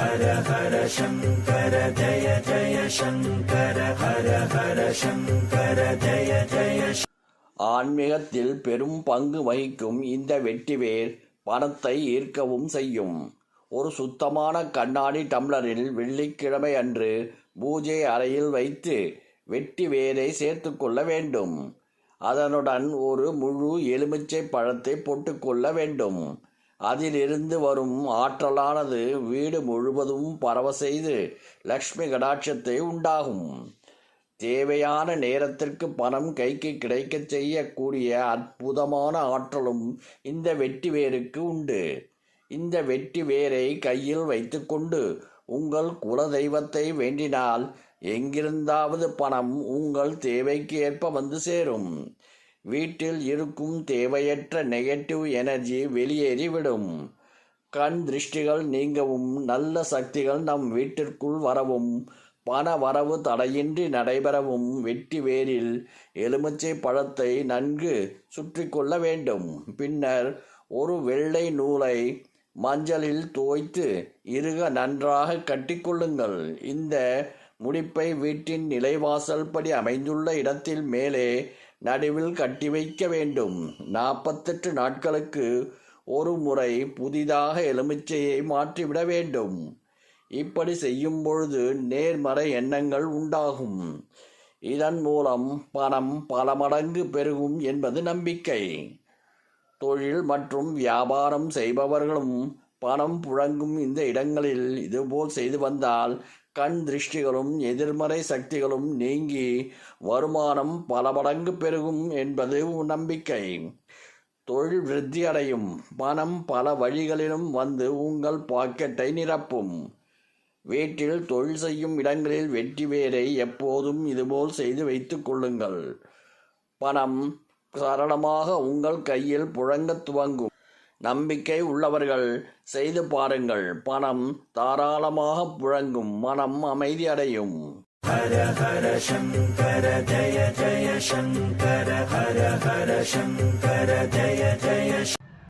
ஹர ஹர சங்கர ஜய ஜய சங்கர ஹர ஹர சங்கர ஜய ஜய ஆன்மீகத்தில் பெரும் பங்கு வகிக்கும் இந்த வெற்றிவேர் பணத்தை ஈர்க்கவும் செய்யும். ஒரு சுத்தமான கண்ணாடி டம்ளரில் வெள்ளிக்கிழமை அன்று பூஜை அறையில் வைத்து வெட்டி வேரை சேர்த்து கொள்ள வேண்டும். அதனுடன் ஒரு முழு எலுமிச்சை பழத்தை போட்டுக்கொள்ள வேண்டும். அதிலிருந்து வரும் ஆற்றலானது வீடு முழுவதும் பரவ செய்து லக்ஷ்மி கடாட்சத்தை உண்டாகும். தேவையான நேரத்திற்கு பணம் கைக்கு கிடைக்கச் செய்யக்கூடிய அற்புதமான ஆற்றலும் இந்த வெட்டி வேருக்கு உண்டு. இந்த வெட்டி வேரை கையில் வைத்துக்கொண்டு உங்கள் குலதெய்வத்தை வேண்டினால் எங்கிருந்தாவது பணம் உங்கள் தேவைக்கு ஏற்ப வந்து சேரும். வீட்டில் இருக்கும் தேவையற்ற நெகட்டிவ் எனர்ஜி வெளியேறிவிடும் கண் திருஷ்டிகள் நீங்கவும் நல்ல சக்திகள் நம் வீட்டிற்குள் வரவும் பண வரவு தடையின்றி நடைபெறவும் வெட்டி வேரில் எலுமிச்சை பழத்தை நன்கு சுற்றி கொள்ள வேண்டும். பின்னர் ஒரு வெள்ளை நூலை மஞ்சளில் தோய்த்து இருக நன்றாக கட்டிக்கொள்ளுங்கள் இந்த முடிப்பை வீட்டின் நிலைவாசல் படி அமைந்துள்ள இடத்தில் மேலே நடுவில் கட்டி வைக்க வேண்டும். நாற்பத்தெட்டு நாட்களுக்கு ஒரு முறை புதிதாக எலுமிச்சையை மாற்றிவிட வேண்டும். இப்படி செய்யும் பொழுது நேர்மறை எண்ணங்கள் உண்டாகும். இதன் மூலம் பணம் பல மடங்கு பெருகும் என்பது நம்பிக்கை. தொழில் மற்றும் வியாபாரம் செய்பவர்களும் பணம் புழங்கும் இந்த இடங்களில் இதுபோல் செய்து வந்தால் கண் திருஷ்டிகளும் எதிர்மறை சக்திகளும் நீங்கி வருமானம் பல மடங்கு பெருகும் என்பது நம்பிக்கை. தொழில் விருத்தி அடையும் பணம் பல வழிகளிலும் வந்து உங்கள் பாக்கெட்டை நிரப்பும். வீட்டில் தொழில் செய்யும் இடங்களில் வெற்றி வேரை எப்போதும் இதுபோல் செய்து வைத்துக் கொள்ளுங்கள். பணம் சரளமாக உங்கள் கையில் புழங்கத் துவங்கும். நம்பிக்கை உள்ளவர்கள் செய்து பாருங்கள். பணம் தாராளமாக புழங்கும் மனம் அமைதி அடையும். ஹர ஹர சங்கர ஜய ஜய சங்கர ஹர ஹர சங்கர ஜய ஜய